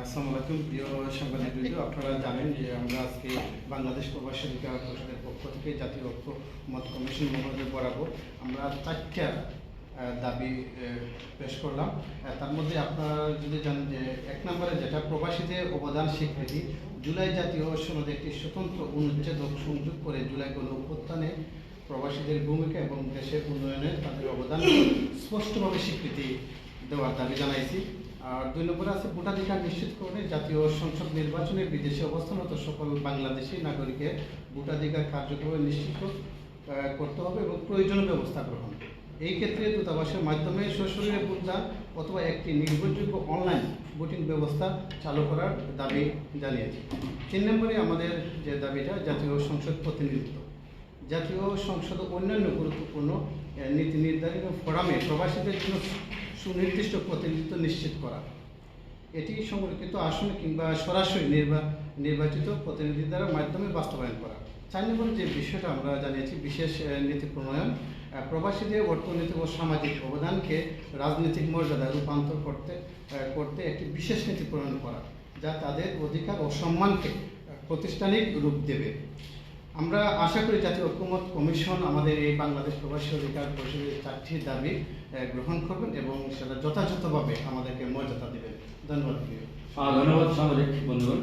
আসসালামু আলাইকুম। প্রিয় আপনারা জানেন যে আমরা আজকে বাংলাদেশ প্রবাসী অধিকার পরিষদের পক্ষ থেকে জাতীয় ঐক্য মত কমিশন মহোদয় বরাবর আমরা চারটা দাবি পেশ করলাম। তার মধ্যে আপনারা যদি জানেন যে এক নম্বরে যেটা, প্রবাসীদের অবদান স্বীকৃতি, জুলাই জাতীয় সনদে একটি স্বতন্ত্র অনুচ্ছেদ সংযোগ করে জুলাই গণ অভ্যুত্থানে প্রবাসীদের ভূমিকা এবং দেশের উন্নয়নে তাদের অবদান স্পষ্টভাবে স্বীকৃতি দেওয়ার দাবি জানাইছি। আর দুই নম্বরে আছে ভোটাধিকার নিশ্চিত করে জাতীয় সংসদ নির্বাচনে বিদেশে অবস্থানরত সকল বাংলাদেশি নাগরিকের ভোটাধিকার কার্যক্রমে নিশ্চিত করতে হবে এবং প্রয়োজনীয় ব্যবস্থা গ্রহণ। এই ক্ষেত্রে দূতাবাসের মাধ্যমে সশরীরে ভোটদান অথবা একটি নির্ভরযোগ্য অনলাইন ভোটিং ব্যবস্থা চালু করার দাবি জানিয়েছি। তিন নম্বরে আমাদের যে দাবিটা, জাতীয় সংসদ প্রতিনিধিত্ব। জাতীয় সংসদ অন্যান্য গুরুত্বপূর্ণ নীতি নির্ধারিত ফোরামে প্রবাসীদের জন্য সুনির্দিষ্ট প্রতিনিধিত্ব নিশ্চিত করা। এটি সংরক্ষিত আসনে কিংবা সরাসরি নির্বা, নির্বাচিত প্রতিনিধি দ্বারা মাধ্যমে বাস্তবায়ন করা। চার নম্বর যে বিষয়টা আমরা জানিয়েছি, বিশেষ নীতি প্রণয়ন প্রবাসীদের অর্থনৈতিক ও সামাজিক অবদানকে রাজনৈতিক মর্যাদায় রূপান্তর করতে করতে একটি বিশেষ নীতি প্রণয়ন করা, যা তাদের অধিকার ও সম্মানকে প্রতিষ্ঠানিক রূপ দেবে। আমরা আশা করি জাতীয় ঐক্যমত কমিশন আমাদের এই বাংলাদেশ প্রবাসী অধিকার পরিষদের চারটি দাবি গ্রহণ করবেন এবং সেটা যথাযথভাবে আমাদেরকে মর্যাদা দেবেন। ধন্যবাদ ধন্যবাদ সামাজিক বন্ধুগণ।